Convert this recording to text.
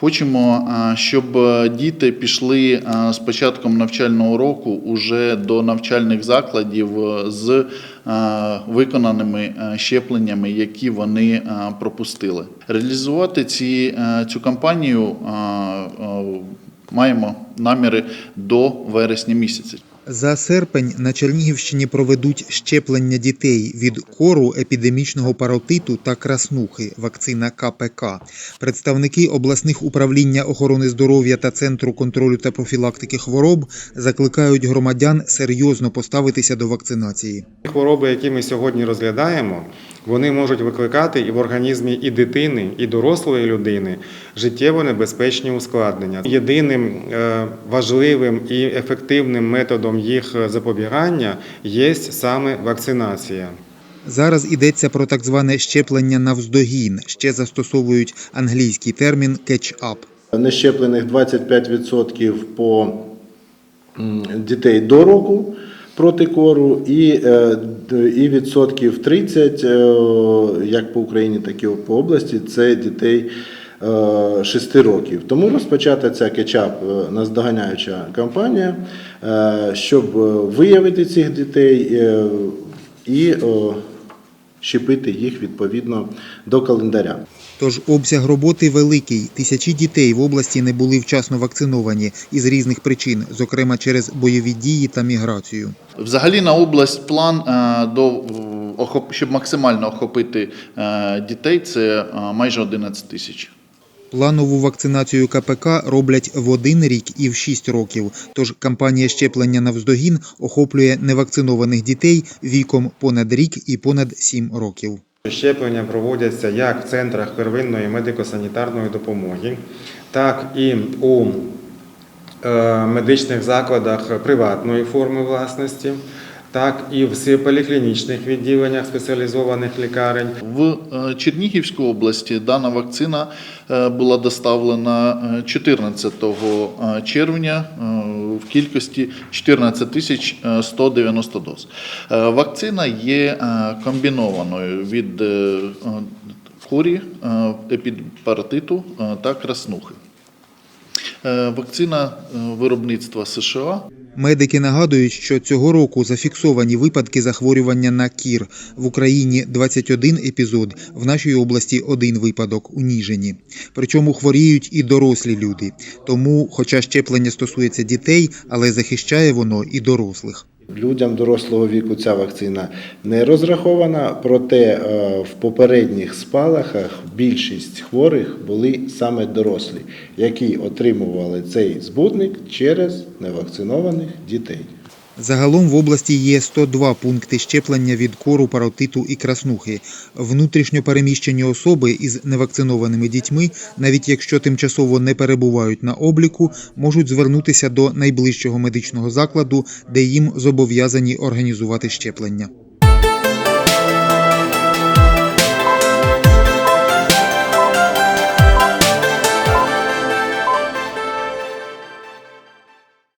Хочемо, щоб е, діти пішли а, з початком навчального року уже до навчальних закладів е, з виконаними е, щепленнями, які вони пропустили. Реалізувати ці, е, цю кампанію е, маємо наміри до вересня місяця. За серпень на Чернігівщині проведуть щеплення дітей від кору, епідемічного паротиту та краснухи, вакцина КПК. Представники обласних управління охорони здоров'я та Центру контролю та профілактики хвороб закликають громадян серйозно поставитися до вакцинації. Хвороби, які ми сьогодні розглядаємо, вони можуть викликати і в організмі і дитини, і дорослої людини життєво небезпечні ускладнення. Єдиним е, важливим і ефективним методом їх запобігання є саме вакцинація. Зараз йдеться про так зване щеплення навздогін. Ще застосовують англійський термін catch-up. Нещеплених 25% по дітей до року проти кору і, е, і відсотків 30, е, як по Україні, так і по області, це дітей 6 років. Тому розпочата ця кетчап е, наздоганяюча кампанія, е, щоб е, виявити цих дітей е, і е, щепити їх відповідно до календаря. Тож обсяг роботи великий. Тисячі дітей в області не були вчасно вакциновані із різних причин, зокрема через бойові дії та міграцію. Взагалі на область план е, до е, щоб максимально охопити е, дітей, це майже 11 тисяч. Планову вакцинацію КПК роблять в один рік і в шість років. Тож кампанія щеплення навздогін охоплює невакцинованих дітей віком понад рік і понад сім років. Щеплення проводяться як в центрах первинної медико-санітарної допомоги, так і у е, медичних закладах приватної форми власності, так і в поліклінічних відділеннях спеціалізованих лікарень. В е, Чернігівській області дана вакцина е, була доставлена е, 14 е, червня в кількості 14 тисяч е, 190 доз. Вакцина є комбінованою від корі, епідпаратиту та краснухи. Вакцина виробництва США Медики нагадують, що цього року зафіксовані випадки захворювання на кір. В Україні 21 епізод, в нашій області один випадок у Ніжині. Причому хворіють і дорослі люди. Тому, хоча щеплення стосується дітей, але захищає воно і дорослих. Людям дорослого віку ця вакцина не розрахована, проте е, в попередніх спалахах більшість хворих були саме дорослі, які отримували цей збудник через невакцинованих дітей. Загалом в області є 102 пункти щеплення від кору, паротиту і краснухи. Внутрішньо переміщені особи із невакцинованими дітьми, навіть якщо тимчасово не перебувають на обліку, можуть звернутися до найближчого медичного закладу, де їм зобов'язані організувати щеплення.